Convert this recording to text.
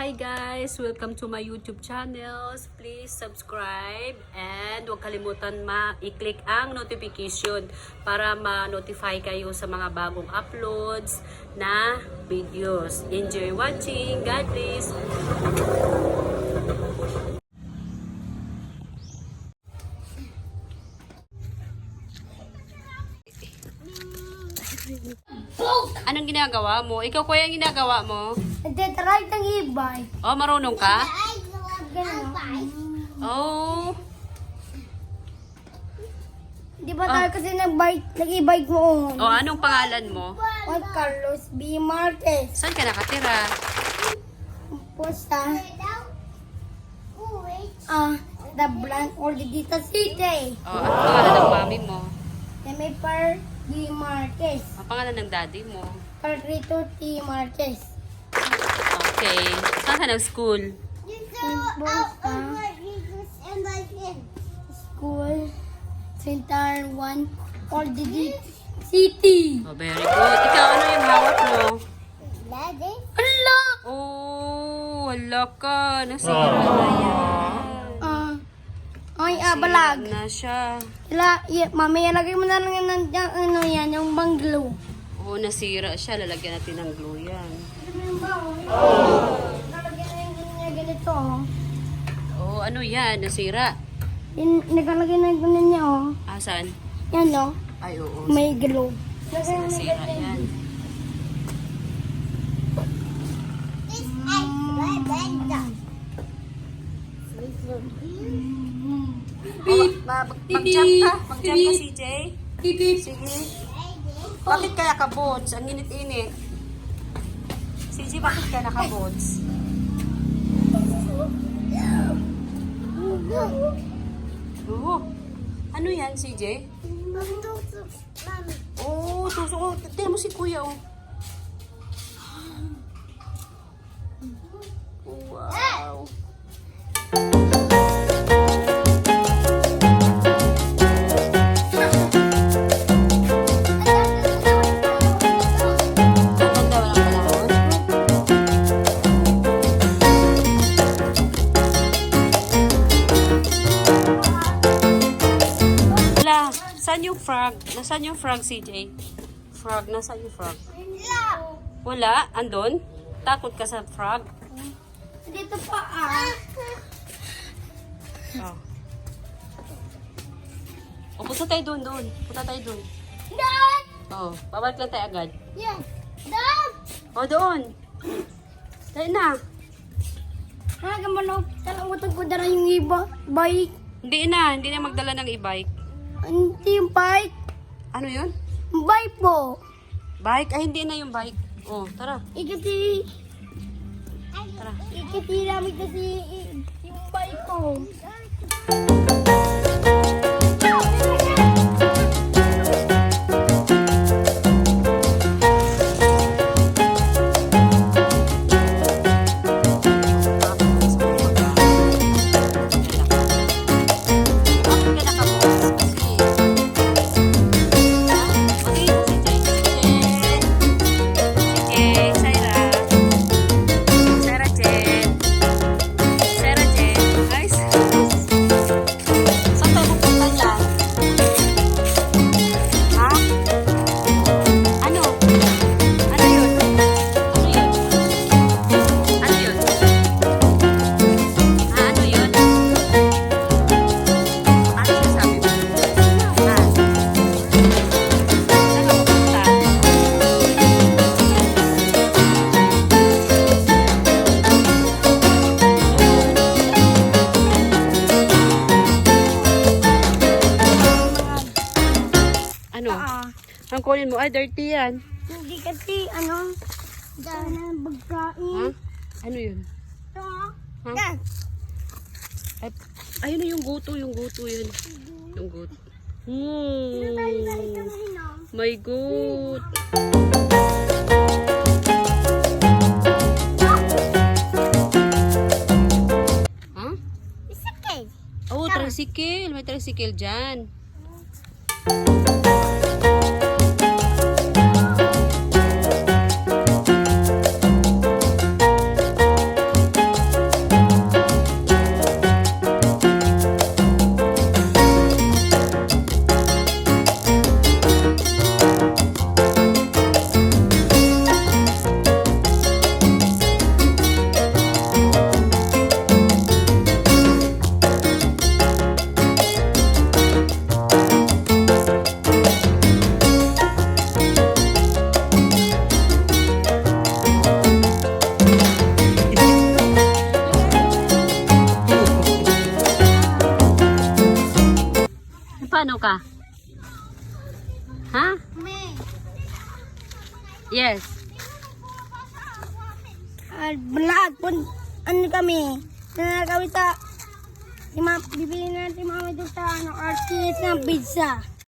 Hi guys! Welcome to my YouTube channels. Please subscribe and huwag kalimutan ma-click ang notification para ma-notify kayo sa mga bagong uploads na videos. Enjoy watching! God bless! Anong ginagawa mo? Ikaw kuya ang ginagawa mo? Nagtitry ng e-bike. Oh, marunong ka? Oh, Di ba tayo kasi nag-bike, nag-e-bike mo? oh anong pangalan mo? Juan Carlos B. Marquez. Saan ka nakatira? Pusta. Ah, the Blanc Ordidita City. Oh, anong pangalan ng mami mo? Na may B. Marquez. Ang pangalan ng daddy mo? Parrito T. Marquez. Okay. Saan ka nag-school? School. Center 1. Ordidita City. Oh, very good. Ikaw, ano yung hawak mo? Ala! Oh, wala ka. Nasira na yan. Ah. Ay, ah, Nasira balag. na siya. Ila, y- mamaya lagay mo na lang yan, ng- yung ano yan, yung banglo. Oh, nasira siya. Lalagyan natin ng glue yan. Nalagyan na yung ganyan ganito, oh. Oh, ano yan? Nasira. Yan, nakalagay na yung ganyan niya, oh. Asan? Yan, no? Ay, oo. May glue. Lagay mo na Nasira yan. Beep! Mag-jump ka. Mag-jump ka, CJ. Sige. Bakit kaya ka bots? Ang init-init. CJ, bakit ka naka-bots? Oo. Ano yan, CJ? Oo, oh, suso ko. Tingnan mo si kuya, oh. Wow. Saan yung frog? Nasaan yung frog, CJ? Frog, nasaan yung frog? Wala? Andon? Takot ka sa frog? Dito pa, ah. Oh. O, punta tayo doon, doon. Punta tayo doon. Dad! Oh, babalik lang tayo agad. Yan. Dad! O, doon. Tayo na. Ah, gamano. Talamutan ko dara yung iba. Bike. Hindi na, hindi na magdala ng e-bike. Hindi yung bike. Ano yun? Bike po. Bike? Ay, hindi na yung bike. Oh, tara. Eh, kasi... Tara. Eh, kasi namin kasi yung bike ko. Ang kunin mo, ay dirty yan. hindi kasi ano, dahil na Ha? pagkain. Ano yun? Ito, Ha? Dad. Ay, ayun na yung guto, yung guto yun. Yung guto. Tayo Hmm. My good. Ha? Isakay. Oh, tricycle. May tricycle dyan. Ka? Ha? Me. Yes. At vlog po, ano kami, na kami sa, ima, bibili natin mga ito sa ano, artist ng pizza.